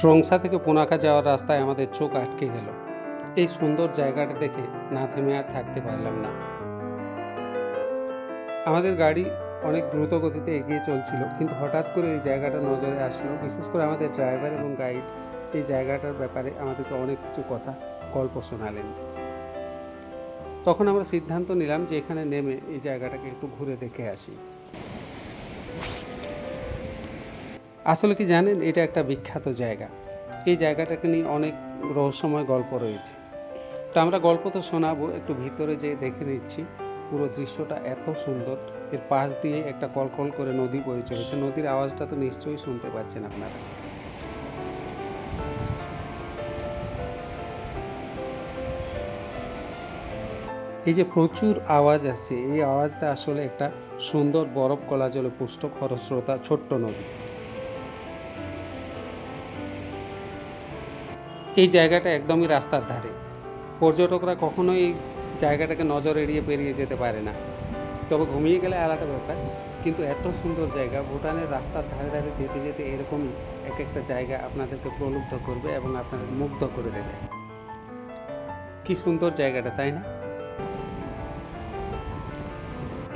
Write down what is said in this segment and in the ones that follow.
ট্রংসা থেকে পুনাকা যাওয়ার রাস্তায় আমাদের চোখ আটকে গেল। এই সুন্দর জায়গাটা দেখে না থেমে আর থাকতে পারলাম না। আমাদের গাড়ি অনেক দ্রুত গতিতে এগিয়ে চলছিল, কিন্তু হঠাৎ করে এই জায়গাটা নজরে আসলো। বিশেষ করে আমাদের ড্রাইভার এবং গাইড এই জায়গাটার ব্যাপারে আমাদেরকে অনেক কিছু কথা, গল্প শোনালেন। তখন আমরা সিদ্ধান্ত নিলাম যে এখানে নেমে এই জায়গাটাকে একটু ঘুরে দেখে আসি। আসলে কি জানেন, এটা একটা বিখ্যাত জায়গা। এই জায়গাটাকে নিয়ে অনেক রহস্যময় গল্প রয়েছে। তো আমরা গল্প তো শোনাবো, একটু ভিতরে যেয়ে দেখে নিচ্ছি। পুরো দৃশ্যটা এত সুন্দর, এর পাশ দিয়ে একটা কলকল করে নদী বয়ে চলেছে। নদীর আওয়াজটা তো নিশ্চয়ই শুনতে পাচ্ছেন আপনারা। এই যে প্রচুর আওয়াজ আসছে এই আওয়াজটা আসলে একটা সুন্দর বরফ কলা জলে পুষ্ট খরস্রোতা, ছোট্ট নদী। এই জায়গাটা একদমই রাস্তার ধারে। পর্যটকরা কখনোই এই জায়গাটাকে নজর এড়িয়ে পেরিয়ে যেতে পারে না। তবে ঘুমিয়ে গেলে আলাদা ব্যাপার, কিন্তু এত সুন্দর জায়গা, ভুটানের রাস্তার ধারে ধারে যেতে যেতে এরকমই এক একটা জায়গা আপনাদেরকে প্রলুব্ধ করবে এবং আপনাদের মুগ্ধ করে দেবে। কি সুন্দর জায়গাটা, তাই না?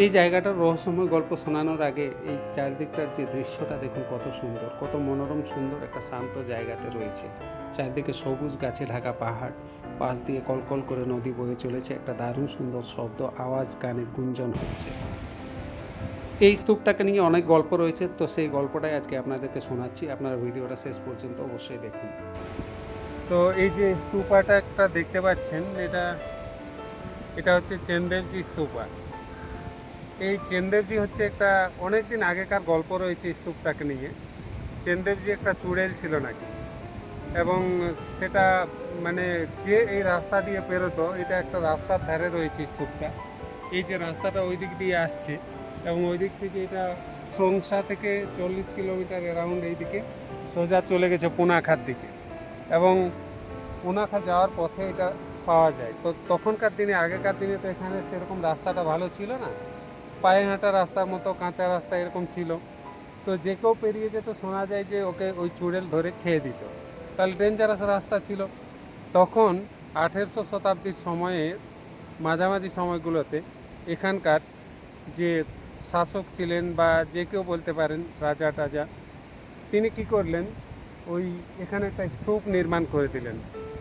এই জায়গাটার রহস্যময় গল্প শোনানোর আগে এই চারদিকটার যে দৃশ্যটা দেখুন, কত সুন্দর, কত মনোরম সুন্দর একটা শান্ত জায়গাতে রয়েছে। চারদিকে সবুজ গাছে ঢাকা পাহাড়, পাশ দিয়ে কলকল করে নদী বয়ে চলেছে একটা দারুণ সুন্দর শব্দ, আওয়াজ কানে গুঞ্জন হচ্ছে। এই স্তূপটাকে নিয়ে অনেক গল্প রয়েছে, তো সেই গল্পটাই আজকে আপনাদেরকে শোনাচ্ছি। আপনারা ভিডিওটা শেষ পর্যন্ত অবশ্যই দেখুন। তো এই যে স্তূপাটা একটা দেখতে পাচ্ছেন, এটা এটা হচ্ছে চেনদেবজি স্তূপা। এই চেনদেবজি হচ্ছে একটা অনেক দিন আগেকার গল্প রয়েছে স্তূপটাকে নিয়ে। চেনদেবজি একটা চুড়েল ছিল নাকি? এবং সেটা মানে যে এই রাস্তা দিয়ে পেরোতো, এটা একটা রাস্তার ধারে রয়েছে স্তূপটা। এই যে রাস্তাটা ওই দিক দিয়ে আসছে এবং ওই দিক থেকে এটা সংসা থেকে চল্লিশ কিলোমিটার অ্যারাউন্ড এই দিকে সোজা চলে গেছে পুনাখার দিকে। এবং পুনাখা যাওয়ার পথে এটা পাওয়া যায়। তো তখনকার দিনে, আগেকার দিনে তো এখানে সেরকম রাস্তাটা ভালো ছিল না। পায়ে হাঁটা রাস্তার মতো, কাঁচা রাস্তা এরকম ছিল। তো যে কেউ পেরিয়ে যেত, শোনা যায় যে ওকে ওই চুড়েল ধরে খেয়ে দিত। তাহলে ডেঞ্জারাস রাস্তা ছিল। তখন আঠেরোশো শতাব্দীর সময়ে, মাঝামাঝি সময়গুলোতে এখানকার যে শাসক ছিলেন বা যে কেউ বলতে পারেন রাজা টাজা, তিনি কি করলেন? ওই এখানে একটা স্তূপ নির্মাণ করে দিলেন।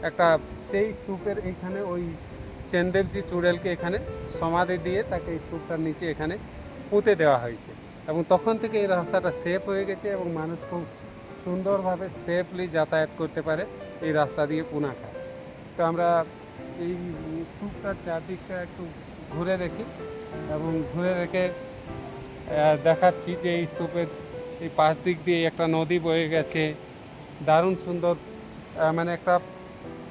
একটা সেই স্তূপের এখানে ওই চেনদেবজি চুড়েলকে এখানে সমাধি দিয়ে তাকে স্তূপটার নিচে এখানে পুঁতে দেওয়া হয়েছে। এবং তখন থেকে এই রাস্তাটা সেফ হয়ে গেছে এবং মানুষ খুব সুন্দরভাবে সেফলি যাতায়াত করতে পারে এই রাস্তা দিয়ে পুনাখা তো আমরা এই স্তূপটার চারদিকটা একটু ঘুরে দেখি এবং ঘুরে দেখে দেখাচ্ছি যে এই স্তূপের এই পাশ দিক দিয়ে একটা নদী বয়ে গেছে। দারুণ সুন্দর মানে একটা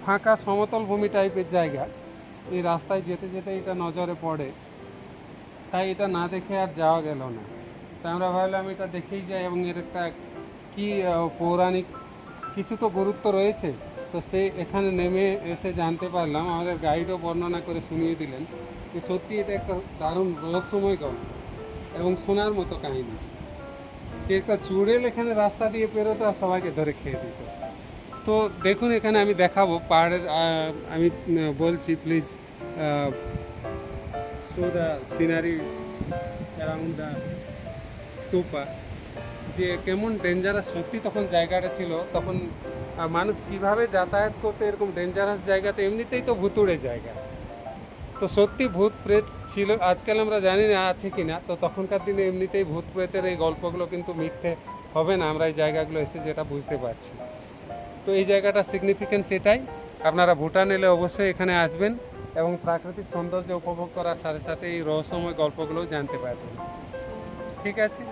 ফাঁকা সমতল ভূমি টাইপের জায়গা। এই রাস্তায় যেতে যেতে এটা নজরে পড়ে। তাই এটা না দেখে আর যাওয়া গেল না। তাই আমরা ভাবলাম এটা দেখেই যাই এবং এর একটা কি পৌরাণিক কিছু তো গুরুত্ব রয়েছে। তো সে এখানে নেমে এসে জানতে পারলাম, আমাদের গাইডও বর্ণনা করে শুনিয়ে দিলেন যে সত্যি এটা একটা দারুণ রহস্যময় গল্প এবং শোনার মতো কাহিনী। যে একটা চুড়েল এখানে রাস্তা দিয়ে পেরোতো আর সবাইকে ধরে খেয়ে দিত। তো দেখুন, এখানে আমি দেখাবো পাহাড়ের আমি বলছি please show the scenery around the stupa যে কেমন ডেঞ্জারাস সত্যি তখন জায়গাটা ছিল, তখন মানুষ কীভাবে যাতায়াত করতে, এরকম ডেঞ্জারাস জায়গাতে এমনিতেই তো ভুতুড়ে জায়গা। তো সত্যি ভূত প্রেত ছিল, আজকাল আমরা জানি না আছে কি না তো তখনকার দিনে এমনিতেই ভূত প্রেতের এই গল্পগুলো কিন্তু মিথ্যে হবে না, আমরা এই জায়গাগুলো এসে যেটা বুঝতে পারছি। তো এই জায়গাটা সিগনিফিকেন্স এটাই আপনারা ভুটান এলে অবশ্যই এখানে আসবেন এবং প্রাকৃতিক সৌন্দর্য উপভোগ করার সাথে সাথে এই রহস্যময় গল্পগুলোও জানতে পারবেন। ঠিক আছে?